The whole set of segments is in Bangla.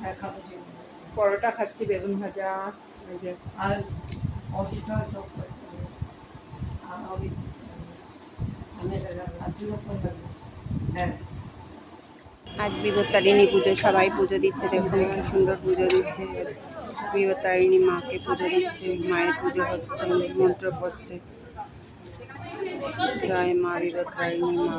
হ্যাঁ খাব পরোটা খাচ্ছি বেগুন ভাজা আর অসুস্থ সব আর আমি হ্যাঁ। আজ বিপত্তারিণী পুজো সবাই পুজো দিচ্ছে দেখুন কি সুন্দর পুজো দিচ্ছে। বিপত্তারিণী মাকে পুজো দিচ্ছে মায়ের পুজো হচ্ছে মন্ত্র পড়ছে। জয় মা বিপত্তারিণী মা।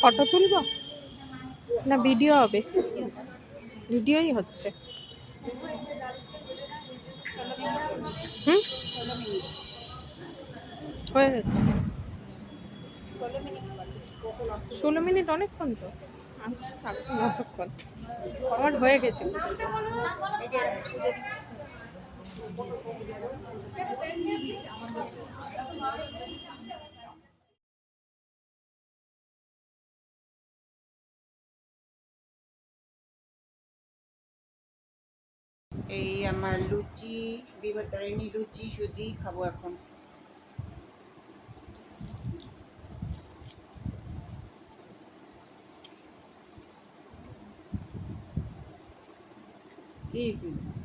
ফটো তুলব? না ভিডিও হবে? ভিডিওই হচ্ছে। হয়ে ষোলো মিনিট অনেকক্ষণ তো। আমার হয়ে গেছে। এই আমার লুচি বিপত্তারিণী লুচি সুজি খাব এখন। Even.